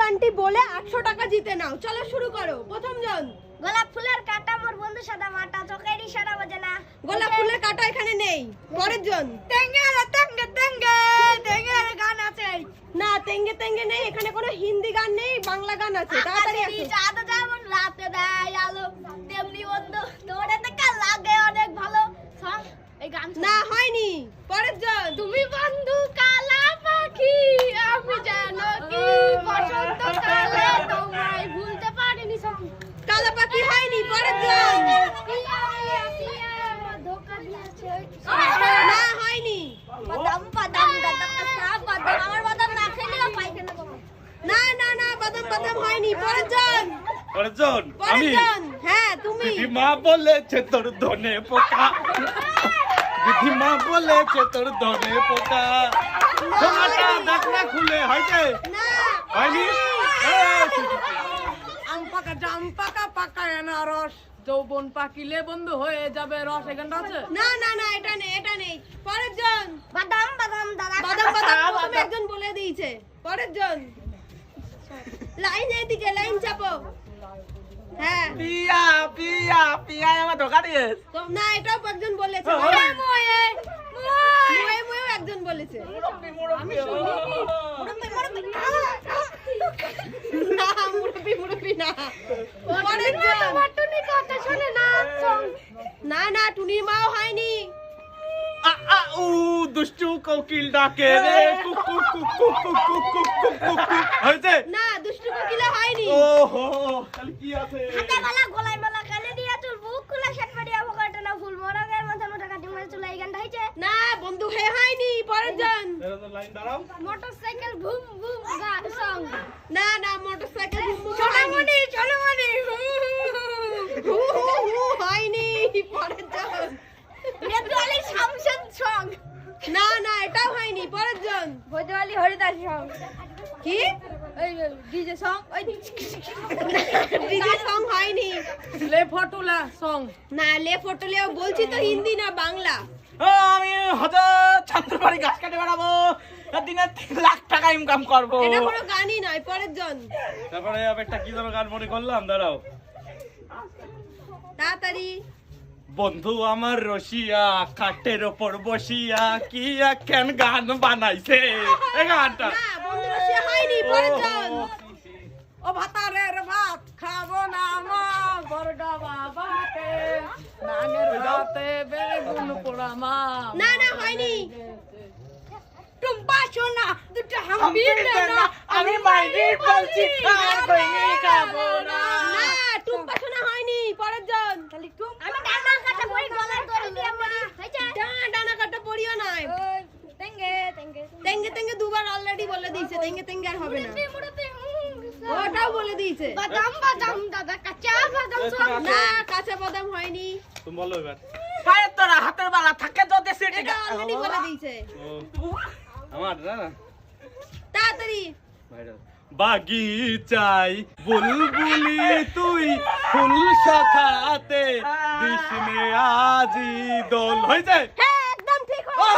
গানটি বলে আটশো টাকা জিতে নাও। চলো শুরু করো। প্রথম জন। গোলাপ ফুলের কাটা মোর বন্ধু সাদা মাটা চোখের ইশারা বোঝে না। গোলাপ ফুলের কাটা এখানে নেই। পরের জন। তেঙ্গে তেঙ্গে তেঙ্গে তেঙ্গের গান আছে। না তেঙ্গে তেঙ্গে নেই। এখানে কোনো হিন্দি গান নেই বাংলা গান আছে। তাড়াতাড়ি আসো। চাঁদ যেমন রাতে দেয় আলো তেমনি বন্ধু তোর দেখা লাগে অনেক ভালো সং এই গান না হয়নি পরের জন তুমি বন্ধু কালা পাখি আমি জানো কি বসন্ত কালে তোমায় ভুলতে পারিনি সং কালা পাখি হয়নি পরের জন পিয়া পিয়া আমার ধোকা দিয়েছে না হয়নি। বাদাম বাদাম দাদা কাঁচা বাদাম। আমার বাদাম না খেলে পাইখানা না না না বাদাম বাদাম হয়নি। পরের জন আমি? হ্যাঁ তুমি। দিদিমা বলেছে তোর ধনে পোকা। দিদিমা বলেছে তোর ধনে পোকা। তোমারটা দেখ না খুলে হয়েছে হয়নি? আম পাকা জাম পাকা পাকা আনারস যৌবন পাকিলে বন্ধু হয়ে যাবে রস এখানটা আছে? না না না এটা নেই এটা নেই। পরের জন বাদাম বাদাম দাদা। বাদাম বাদাম প্রথমে একজন বলে দিয়েছে। পরের জন লাইন এইদিকে লাইন চাপো। হ্যাঁ। পিয়া পিয়া পিয়া আমার ধোকা দিয়েছ। তো না এটাও একজন বলেছে। ময়ে ময়ে একজন বলেছে। না মুরব্বি মুরব্বি না। পরের জন টুনির মাও হয়নি ও দুষ্টু কোকিল ডাকে না দুষ্টু কোকিল হয়নি ওহো তাহলে কি আছে হাতে দিয়া তোর বুক খোলা শার্ট পরে অবকাটা না ফুল মরা গায় কাটি মারে চলে এই গানটা না বন্ধু হে হয়নি পরজন লাইন দাঁড়াও মোটরসাইকেল ভুম ভুম না না মোটরসাইকেল ভুম ভুম সোনামণি নেত্রালি শামশেদ সং না না এটাও হয়নি পরের জন। ভোজওয়ালি হরিদাস সং কি? ওই ডিজে সং ওই ডিজে সং হয়নি। লে ফটুলা সং না লে ফটোলেও বলছি তো হিন্দি না বাংলা। ও, আমি হাজার ছাত্র বাড়ি গাছ কাটে বেড়াবো। দিনে তিন লাখ টাকা ইনকাম করব। এটা কোনো গানই নয় পরের জন। তারপরে আবার একটা কি যেন গান মনে করলাম দাঁড়াও। তাড়াতাড়ি। বন্ধু আমার রসিয়া খাটের ওপর বসিয়া কি কেন গান বানাইছে? গানটা। ও। ভাতারের ভাত খাব না মা বর্গা নাঙের ভাতে বেগুন পোড়া মা। না না হয়নি। টুম্পা সোনা দুটো হাম্বির না, আমি মাইরি বলছি আর কইনি খাব না। না টুম্পা শোনা হয়নি পরের জন আমি ডানা কাটা পড়ি গলায় দড়ি দিয়া পড়ি হইছে ডানা ডানা কাটা পড়িও নয় ওই তেঙ্গে তেঙ্গে তেঙ্গে তেঙ্গে দুবার অলরেডি বলে দিয়েছে তেঙ্গে তেঙ্গে আর হবে না। মুড়তে মুড়তে ওটাও বলে দিয়েছে। বাদাম বাদাম দাদা কাঁচা বাদাম না কাঁচা বাদাম হয়নি। তুমি বলো এবার। পায়ের তোরা হাতের বালা থাকে যদি সিটি এটা অলরেডি বলে দিয়েছে। আমার না তাড়াতাড়ি। বাগিচাই বুলবুলি তুই ফুল শাখাতে দিসনে আজি দোল। হয়েছে হ্যাঁ একদম ঠিক ও!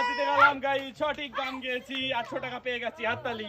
হয়েছে গেলাম গাই সঠিক গান গেয়েছি আটশো টাকা পেয়ে গেছি হাততালি।